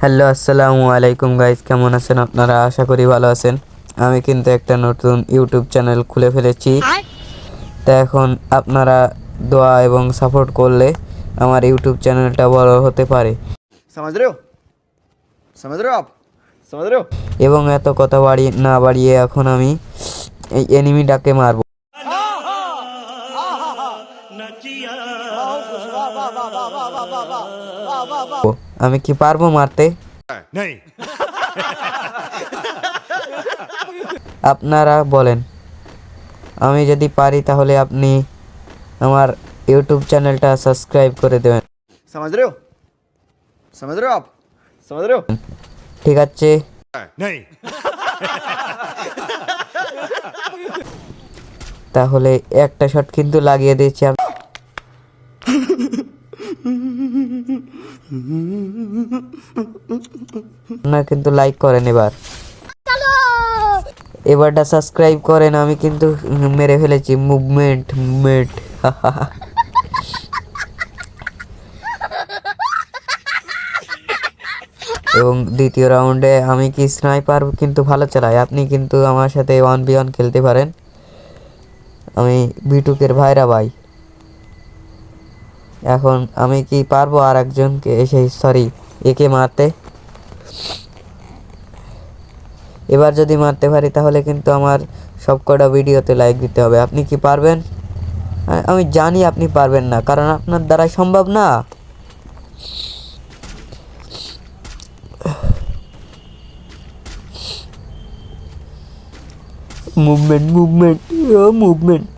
Hello আসসালামু আলাইকুম guys কেমন আছেন আপনারা আশা করি ভালো আছেন আমি কিন্তু একটা নতুন ইউটিউব চ্যানেল খুলে ফেলেছি তা এখন আপনারা দোয়া এবং সাপোর্ট করলে আমার ইউটিউব চ্যানেলটা বড় হতে পারে এবং এত কথা বাড়িয়ে না বাড়িয়ে এখন আমি এই এনিমিটাকে মারব Oh. আমি কি পারব মারতে? আপনারা বলেন। আমি যদি পারি তাহলে আপনি আমার ইউটিউব চ্যানেলটা সাবস্ক্রাইব করে দেবেন। ঠিক আছে। তাহলে একটা শট কিন্তু লাগিয়ে দিয়েছি আমি। আপনারা কিন্তু লাইক করেন এবার। এবারটা সাবস্ক্রাইব করেন, আমি কিন্তু মেরে ফেলেছি। মুভমেন্ট মুভমেন্ট এবং দ্বিতীয় রাউন্ডে আমি কি স্নাইপার কিন্তু ভালো চালাই? আপনি কিন্তু আমার সাথে ওয়ান বি ওয়ান খেলতে পারেন। আমি বিটুকের ভাইরা ভাই। এখন আমি কি পারব আর একজনকে এসে সরি একে মারতে। এবার যদি মারতে পারি, তাহলে কিন্তু আমার সবকটা ভিডিওতে লাইক দিতে হবে। আপনি কি পারবেন? আমি জানি আপনি পারবেন না, কারণ আপনার দ্বারা সম্ভব না। Movement movement movement